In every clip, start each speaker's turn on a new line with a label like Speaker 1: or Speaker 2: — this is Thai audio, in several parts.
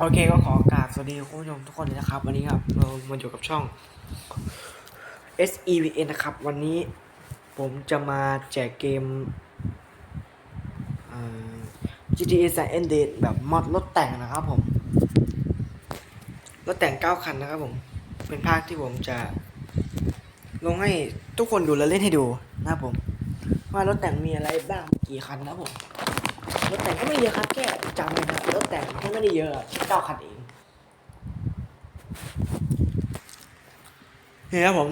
Speaker 1: โอเคก็ขอกราบสวัสดีคุณผู้ชมทุกคนเลยนะครับ วันนี้ครับเรามาอยู่กับช่อง S E V N นะครับ วันนี้ผมจะมาแจกเกม GTA San Andreas แบบมอดรถแต่งนะครับผม รถแต่ง 9 คันนะครับผม เป็นภาคที่ผมจะ ลงให้ทุกคนดูและเล่นให้ดูนะครับผม ว่ารถแต่งมีอะไรบ้างกี่คันนะครับผม รถแต่งก็ไม่เยอะครับแค่จำเลยนะรถแต่งแค่ไม่ได้เยอะอะเก้าคันเองนี่ครับผม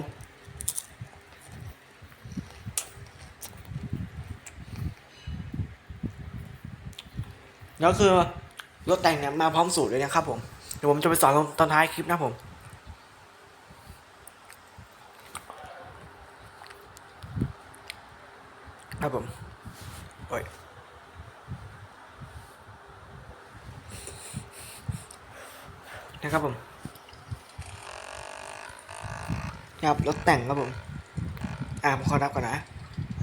Speaker 1: แล้วคือรถแต่งเนี่ยมาพร้อมสูตรเลยนะครับผมเดี๋ยวผมจะไปสอนตอนท้ายคลิปนะผมครับผมโอ้ย นะครับผมครับรถแต่งครับผม อ่าผมขอรับก่อนนะ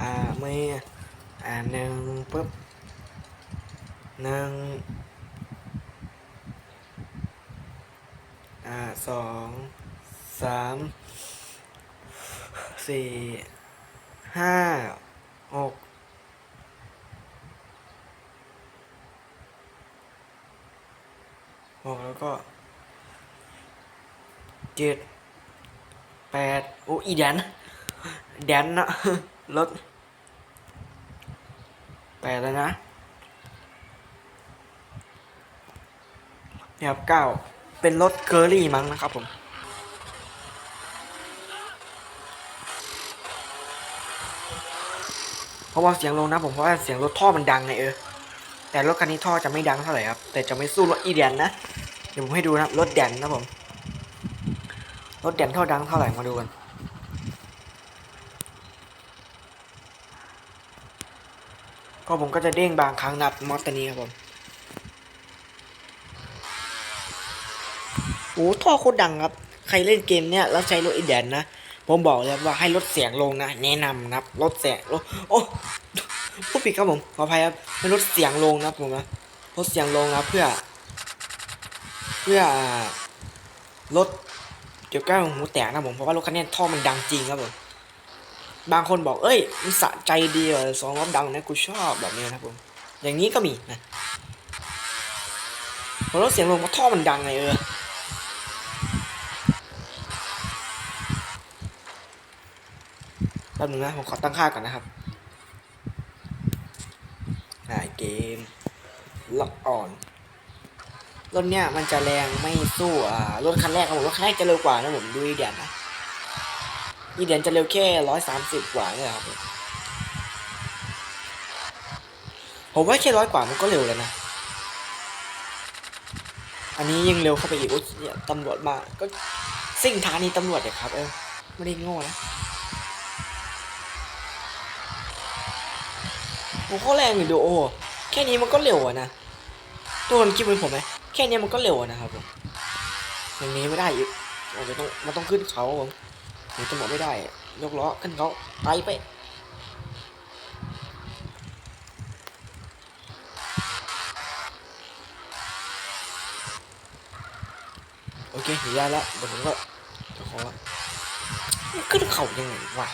Speaker 1: อ่ามืออ่าหนึ่งปุ๊บหนึ่งอ่าสองสามสี่ห้าหกหกแล้วก็ เจ็ดแปดโอ้อีแดนแดนนะรถแปดแล้วนะนี่ครับเก้าเป็นรถเคอรี่มั้งนะครับผมเพราะว่าเสียงลงนะผมเพราะว่าเสียงรถท่อมันดังไงเออแต่รถคันนี้ท่อจะไม่ดังเท่าไหร่ครับแต่จะไม่สู้รถอีแดนนะเดี๋ยวผมให้ดูนะรถแดนนะผม รถแดนเท่าดังเท่าไหร่มาดูกันก็ผมก็จะเด้งบางครั้งนับมอสตัวนี้ครับผมโอ้ท่อโคตรดังครับ ใครเล่นเกมเนี้ยแล้วใช้รถอีแดนนะ ผมบอกเลยว่าให้ลดเสียงลงนะ แนะนำนะครับลดเสียงลดโอ้พูดผิดครับผมขออภัยครับให้ลดเสียงลงนะผมนะลดเสียงลงนะเพื่อ เพื่อลด เกี่ยวกับหูแตกนะผมเพราะว่ารถคันนี้ท่อมันดังจริงครับผมบางคนบอกเอ้ยมันสะใจดีอะสองรอบดังนะกูชอบแบบนี้นะผมอย่างนี้ก็มีนะเพราะรถเสียงลงเพราะท่อมันดังไงเออแป๊บนึงนะผมขอตั้งค่าก่อนนะครับอ่าเกมล็อกออน รถเนี้ยมันจะแรงไม่สู้อ่ารถคันแรกครับผมรถคันแรกจะเร็วกว่านะผมดูอีเดียนนะอีเดียนจะเร็วแค่ร้อยสามสิบกว่าเนี่ยครับผมผมว่าแค่ร้อยกว่ามันก็เร็วแล้วนะอันนี้ยิ่งเร็วเข้าไปอีกโอ้ยเนี่ยตำรวจมาก็ซิ่งทานี้ตำรวจเด็กครับ เออไม่ได้โง่นะโอ้โหแรงอยู่ดูโอ้แค่นี้มันก็เร็วอะนะทุกคนคิดเหมือนผมไหม แค่เนี้ยมันก็เร็วนะครับผมอย่างนี้ไม่ได้อีกมันต้องมันต้องขึ้นเขาผมผมจะบอกไม่ได้ ยกล้อขึ้นเขาไปไปโอเคเดี๋ยวได้แล้วเดี๋ยวผมก็จะขอละขึ้นเขายังไงวะ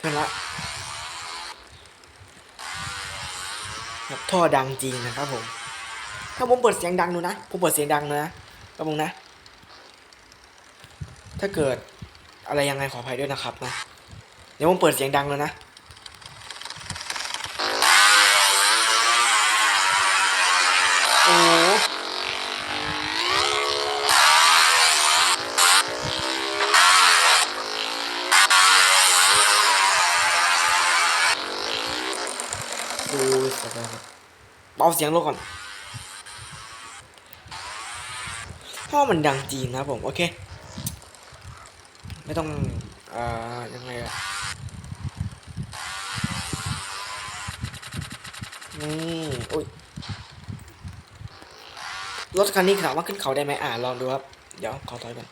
Speaker 1: ขึ้นละแบบ ท่อดังจริงนะครับผม ถ้าผมเปิดเสียงดังดูนะ ผมเปิดเสียงดังนะกระมงนะ ถ้าเกิดอะไรยังไงขออภัยด้วยนะครับนะ เดี๋ยวผมเปิดเสียงดังเลยนะ โอ้โหดูสบายครับ เบาเสียงลงก่อนพราะมันดังจริงนะผม โอเค ไม่ต้อง เอ่อ ยังไงอะนี่อุ้ยรถคันนี้ถามว่าขึ้นเขาได้ไหมอ่าลองดูครับ เดี๋ยวขอถอยก่อน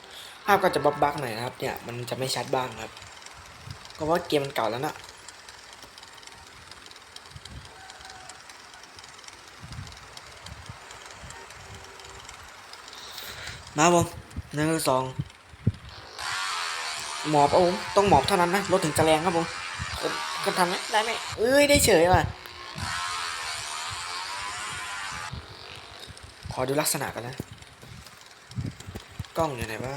Speaker 1: ภาพก็จะบักบักหน่อยนะครับ เนี่ย มันจะไม่ชัดบ้างครับเพราะว่าเกมมันเก่าแล้วนะ มาผมหนึ่งสองหมอบผมต้องหมอบเท่านั้นนะรถถึงจะแรงครับผมเอ่อก็ทำไหมได้ไหมเอ้ยได้เฉยว่ะขอดูลักษณะกันนะ กล้องอยู่ไหนวะ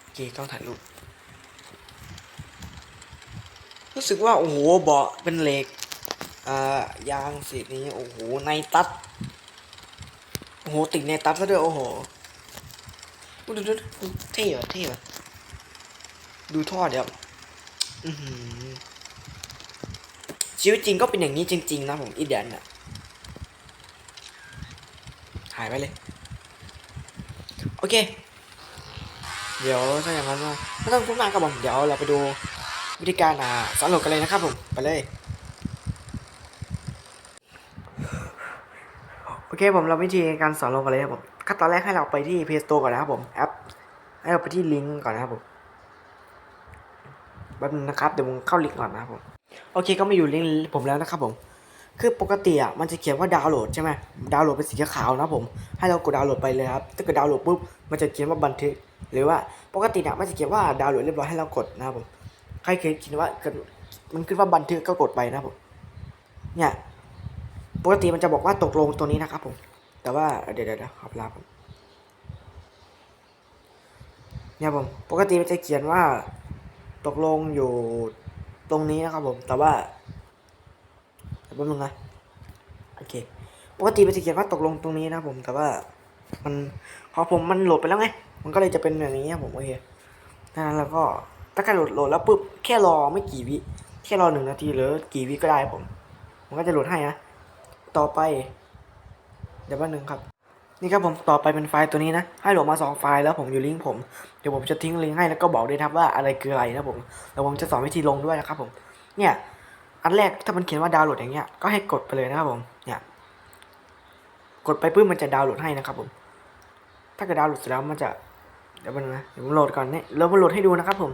Speaker 1: โอเคกล้องถ่ายรูปรู้สึกว่า โอ้โหเบาะเป็นเหล็กอ่ายางสีนี้ โอ้โห ในตัด โอ้โหติดในตัดซะด้วยโอ้โหดูดูดูเท่อะเท่อะดูท่อเดี๋ยวชีวิตจริงก็เป็นอย่างนี้จริง ๆ นะผมอีแดนอะหายไปเลย โอเค เดี๋ยวถ้าอย่างนั้นไม่ต้องพูดมากครับผมเดี๋ยวเราไปดูวิธีการอ่าสำรวจกันเลยนะครับผม ไปเลย โอเคผมเราวิธีการสอนลงกันเลยครับผมขั้นตอนแรกให้เราไปที่ Play Store ก่อนนะครับผมแอปให้เราไปที่ลิงก์ก่อนนะครับผมแป๊บนึงนะครับเดี๋ยวผมเข้าลิงก์ก่อนนะครับผมโอเคก็มาอยู่ลิงก์ผมแล้วนะครับผม คือปกติอะมันจะเขียนว่าดาวน์โหลดใช่ไหมดาวน์โหลดเป็นสีขาวนะผม ให้เรากดดาวน์โหลดไปเลยครับถ้าเกิดดาวน์โหลดปุ๊บมันจะเขียนว่าบันทึก หรือว่าปกติเนี่ยมันจะเขียนว่าดาวน์โหลดเรียบร้อยให้เรากดนะครับผมใครเคยคิดว่าเกิดมันขึ้นว่าบันทึกก็กดไปนะครับผมเนี่ย ปกติมันจะบอกว่าตกลงตัวนี้นะครับผม แต่ว่าเดี๋ยวเดี๋ยวเดี๋ยวขอเวลาผมเนี่ยผมปกติมันจะเขียนว่าตกลงอยู่ตรงนี้นะครับผม แต่ว่าแป๊บนึงนะโอเค ปกติมันจะเขียนว่าตกลงตรงนี้นะครับผม แต่ว่ามันพอผมมันโหลดไปแล้วไง มันก็เลยจะเป็นอย่างนี้ครับผมโอเคดังนั้นแล้วก็ถ้าการโหลดโหลดแล้วปุ๊บแค่รอไม่กี่วิ แค่รอหนึ่งนาทีหรือกี่วิก็ได้ผม มันก็จะโหลดให้นะ ต่อไป เดี๋ยวแป๊บนึงครับ นี่ครับผมต่อไปเป็นไฟล์ตัวนี้นะ ให้โหลดมาสองไฟล์แล้วผมอยู่ลิงก์ผม เดี๋ยวผมจะทิ้งลิงก์ให้แล้วก็บอกด้วยครับว่าอะไรคืออะไรนะผมแล้วผมจะสอนวิธีลงด้วยนะครับผม เนี่ย อันแรกถ้ามันเขียนว่าดาวน์โหลดอย่างเงี้ย ก็ให้กดไปเลยนะครับผม เนี่ย กดไปปุ๊บมันจะดาวน์โหลดให้นะครับผม ถ้าเกิดดาวน์โหลดเสร็จแล้วมันจะ เดี๋ยวมันนะ เดี๋ยวผมโหลดก่อนเนี่ยเรามาโหลดให้ดูนะครับผม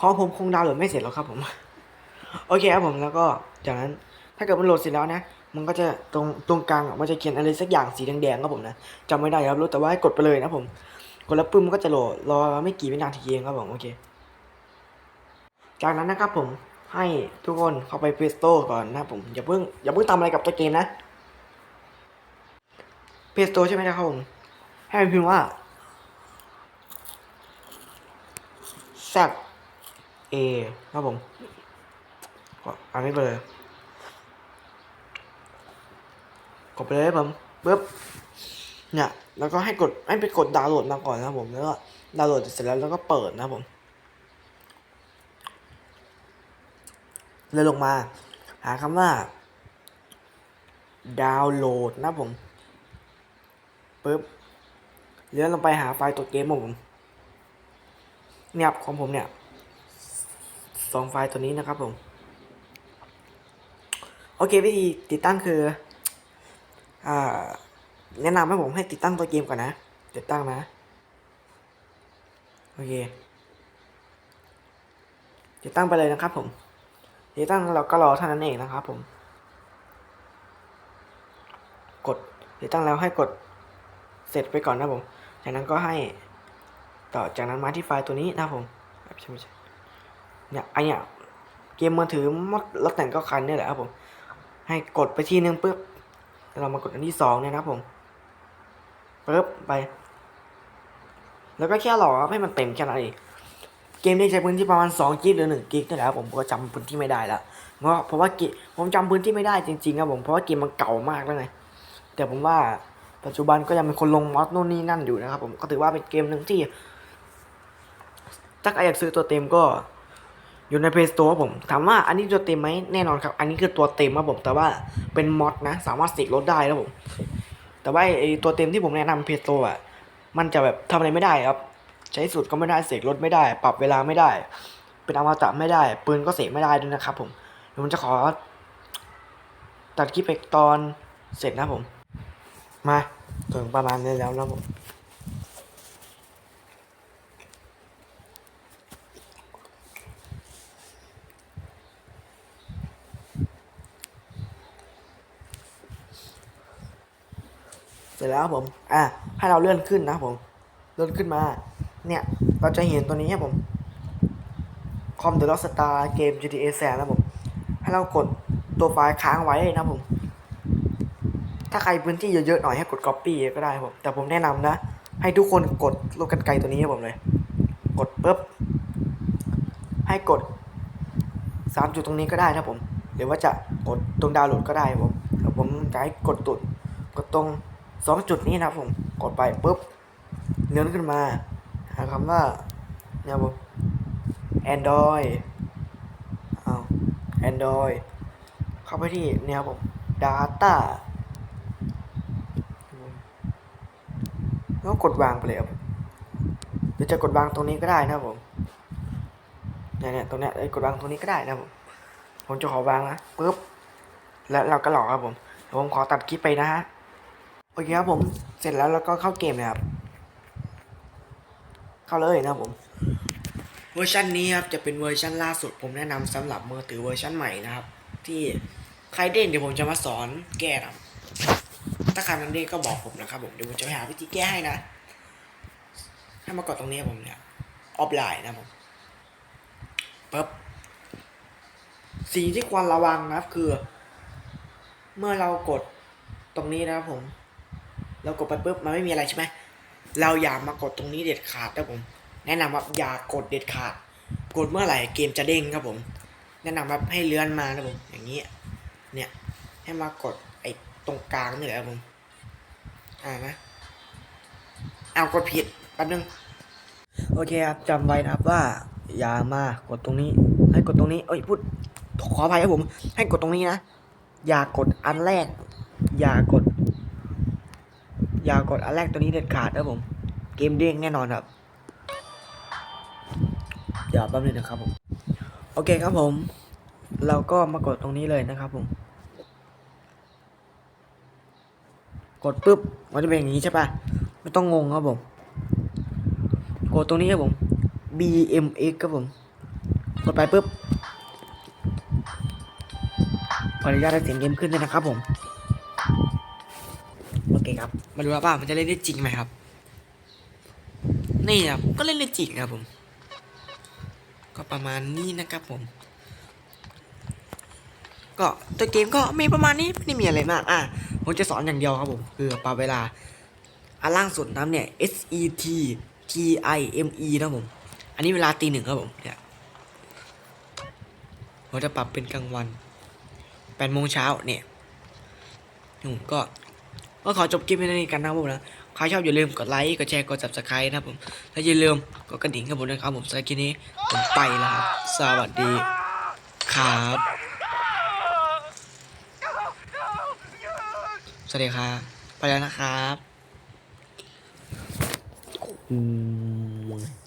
Speaker 1: ของผมคงดาวน์โหลดไม่เสร็จหรอกครับผม โอเคครับผมแล้วก็จากนั้นถ้าเกิดมันโหลดเสร็จแล้วนะ มันก็จะตรงตรงกลางมันจะเขียนอะไรสักอย่างสีแดงๆครับผมนะจำไม่ได้ครับรู้แต่ว่าให้กดไปเลยนะผมกดแล้วปึ้มมันก็จะโหลดรอไม่กี่วินาทีเองครับผมโอเค จากนั้นนะครับผมให้ทุกคนเข้าไป Play Store ก่อนนะผมอย่าเพิ่งอย่าเพิ่งทำอะไรกับตัวเกมนะ Play Store ใช่ไหมนะครับผมให้มันพิมพ์ว่า Z A ครับผม ก็อ่านไม่เลออกดไปเลยครับผมปึ๊บเนี่ยแล้วก็ให้กดให้ไปกดดาวน์โหลดมาก่อนนะผมแล้วก็ดาวน์โหลดเสร็จแล้วแล้วก็เปิดนะผมเลยลงมา หาคำว่า ดาวน์โหลดนะครับผมปึ๊บเลื่อนลงไปหาไฟล์ตัวเกมของผมเนี่ยของผมเนี่ยสองไฟล์ตัวนี้นะครับผม เควิธีติดตั้งคืออ่าแนะนำให้ผมให้ติดตั้งตัวเกมก่อนนะ ติดตั้งนะ โอเค ติดตั้งไปเลยนะครับผม ติดตั้งเราก็รอเท่านั้นเองนะครับผม กดติดตั้งแล้วให้กดเสร็จไปก่อนนะผม จากนั้นก็ให้ต่อจากนั้นมาที่ไฟล์ตัวนี้นะผมใช่ไม่ใช่เนี่ยไอเนี่ยเกมมือถือมดรถแต่งก็คันเนี่ยแหละครับผม ให้กดไปทีนึงปุ๊บเรามากดอันที่สองเนี่ยนะครับผมปุ๊บไป แล้วก็แค่รอให้มันเต็มแค่นั้นเองเกมนี้ใช้พื้นที่ประมาณ2กิกหรือ1กิกนี่แหละครับผมก็จำพื้นที่ไม่ได้ล้วเพราะเพราะว่ากมผมจำพื้นที่ไม่ได้จริงๆครับผมเพราะว่าเกมมันเก่ามากแล้วไงแต่ผมว่าปัจจุบันก็ยังมีคนลงมอดนู่นนี่นั่นอยู่นะครับผมก็ถือว่าเป็นเกมหนึ่งที่ถ้าใครอยากซื้อตัวเต็มก็ อยู่ใน Play Store ผม ถามว่าอันนี้ตัวเต็มไหมแน่นอนครับ อันนี้คือตัวเต็มครับผม แต่ว่าเป็นมอดนะ สามารถเสกรถได้ครับผม แต่ว่าไอตัวเต็มที่ผมแนะนำ Play Store อะ มันจะแบบทำอะไรไม่ได้ครับ ใช้สูตรก็ไม่ได้เสกรถไม่ได้ ปรับเวลาไม่ได้ เป็นอมตะไม่ได้ ปืนก็เสกไม่ได้ด้วยนะครับผมเดี๋ยวผมจะขอ ตัดคลิปไปตอนเสร็จนะผม มาถึงประมาณนี้แล้วนะผม เสร็จแล้วผม อะให้เราเลื่อนขึ้นนะผม เลื่อนขึ้นมา เนี่ย เราจะเห็นตัวนี้ครับผม คอมเดอะล็อกสตาร์เกม GTA แสนนะผม ให้เรากดตัวไฟล์ค้างไว้นะครับผม ถ้าใครพื้นที่เยอะๆหน่อยให้กด Copy ก็ได้ครับผม แต่ผมแนะนำนะ ให้ทุกคนกดลูกกันไกลตัวนี้ครับผมเลย กดปุ๊บ ให้กดสามจุดตรงนี้ก็ได้นะครับผม หรือว่าจะกดตรงดาวน์โหลดก็ได้ครับผมแต่ผมจะให้กดตุดกดตรง สองจุดนี้นะผมกดไปปุ๊บเลื่อนขึ้นมา หาคำว่าเนี่ยผม Android อ้า Android เข้าไปที่เนี่ยผม Data แล้วกดวางไปเลยครับหรือจะกดวางตรงนี้ก็ได้นะผมเนี่ยเนี่ยตรงเนี้ยเอ้กดวางตรงนี้ก็ได้นะผมผมจะขอวางนะปุ๊บแล้วเราก็หลอกครับผมผมขอตัดคลิปไปนะฮะ โอเคครับผมเสร็จแล้วแล้วก็เข้าเกมเลยครับ เข้าเลยนะครับผม เวอร์ชันนี้ครับจะเป็นเวอร์ชันล่าสุด ผมแนะนำสำหรับมือถือเวอร์ชันใหม่นะครับ ที่ใครเด้งเดี๋ยวผมจะมาสอนแก้ครับถ้าใครมันเด้งก็บอกผมนะครับผมเดี๋ยวผมจะหาวิธีแก้ให้นะให้มากดตรงนี้ครับผมเนี่ยออฟไลน์นะครับผมปึ๊บสิ่งที่ควรระวังนะครับคือ เมื่อเรากดตรงนี้นะครับผม เรากดไปปุ๊บมันไม่มีอะไรใช่ไหมเราอย่ามากดตรงนี้เด็ดขาดนะครับผม แนะนำว่าอย่ากดเด็ดขาด กดเมื่อไหร่เกมจะเด้งครับผม แนะนำว่าให้เลื่อนมานะผมอย่างนี้เนี่ยให้มากดไอ้ตรงกลางนี่แหละครับผมอ่านะเอากดผิดแป๊บนึงโอเคครับจำไว้นะครับว่า อย่ามากดตรงนี้ ให้กดตรงนี้เอ้ยพูดขออภัยครับผม ให้กดตรงนี้นะอย่ากดอันแรก อย่ากด อย่ากดอันแรกตัวนี้เด็ดขาดนะผม เกมเด้งแน่นอนครับเดี๋ยวแป๊บนึงนะครับผม โอเคครับผม เราก็มากดตรงนี้เลยนะครับผม กดปุ๊บมันจะเป็นอย่างนี้ใช่ปะไม่ต้องงงครับผม กดตรงนี้ครับผม BMX ครับผม กดไปปุ๊บขออนุญาตให้เสียงเกมขึ้นด้วยนะครับผม อเครับ มาดูว่ามันจะเล่นได้จริงไหมครับ นี่ครับ ก็เล่นได้จริงครับผม ก็ประมาณนี้นะครับผม ก็ตัวเกมก็มีประมาณนี้ไม่ได้มีอะไรมาก อะ ผมจะสอนอย่างเดียวครับผม คือปรับเวลาอันล่างสุดน้ำเนี่ย S E T T I M E นะผม อันนี้เวลาตีหนึ่งครับผม เนี่ยผมจะปรับเป็นกลางวันแปดโมงเช้าเนี่ยผมก็ ก็ขอจบคลิปในนี้กันนะครับผมนะใครชอบอย่าลืมกดไลค์ กดแชร์ กด subscribe นะครับผม และอย่าลืมกดกระดิ่งครับผมนะครับผมสำหรับคลิปนี้ผมไปแล้วครับ สวัสดีครับสวัสดีครับไปแล้วนะครับอืม